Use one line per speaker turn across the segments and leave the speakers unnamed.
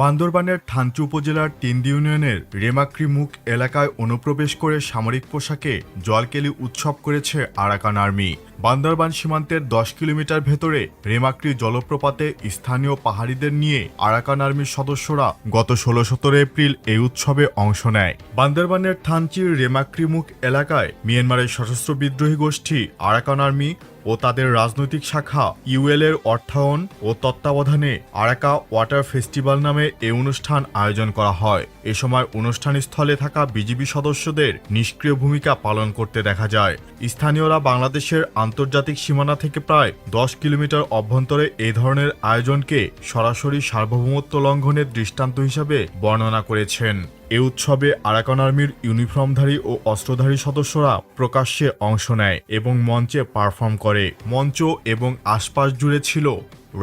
বান্দরবানের থানচি উপজেলার তিন্দি ইউনিয়নের রেমাক্রি মুখ এলাকায় অনুপ্রবেশ করে সামরিক পোশাকে জলকেলি উৎসব করেছে আরাকান আর্মি। বান্দরবান সীমান্তের দশ কিলোমিটার ভেতরে রেমাক্রি জলপ্রপাতে স্থানীয় পাহাড়িদের নিয়ে আরাকান আর্মির সদস্যরা গত ষোলো সতেরো এপ্রিল এই উৎসবে অংশ নেয়। বান্দরবানের থানচির রেমাক্রি মুখ এলাকায় মিয়ানমারের সশস্ত্র বিদ্রোহী গোষ্ঠী আরাকান আর্মি ও তাদের রাজনৈতিক শাখা ইউএল এর অর্থায়ন ও তত্ত্বাবধানে আরাকা ওয়াটার ফেস্টিভ্যাল নামে এ অনুষ্ঠান আয়োজন করা হয়। এ সময় অনুষ্ঠান স্থলে থাকা বিজিবি সদস্যদের নিষ্ক্রিয় ভূমিকা পালন করতে দেখা যায়। স্থানীয়রা বাংলাদেশের আন্তর্জাতিক সীমানা থেকে প্রায় দশ কিলোমিটার অভ্যন্তরে এ ধরনের আয়োজনকে সরাসরি সার্বভৌমত্ব লঙ্ঘনের দৃষ্টান্ত হিসাবে বর্ণনা করেছেন। এ উৎসবে আরাকান আর্মির ইউনিফর্মধারী ও অস্ত্রধারী সদস্যরা প্রকাশ্যে অংশ নেয় এবং মঞ্চে পারফর্ম করে। মঞ্চ এবং আশপাশ জুড়ে ছিল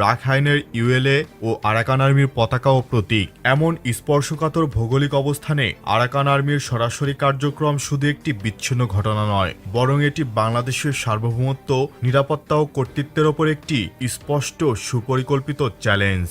রাখাইনের ইউএলএ ও আরাকান আর্মির পতাকা ও প্রতীক। এমন স্পর্শকাতর ভৌগোলিক অবস্থানে আরাকান আর্মির সরাসরি কার্যক্রম শুধু একটি বিচ্ছিন্ন ঘটনা নয়, বরং এটি বাংলাদেশের সার্বভৌমত্ব, নিরাপত্তা ও কর্তৃত্বের ওপর একটি স্পষ্ট সুপরিকল্পিত চ্যালেঞ্জ।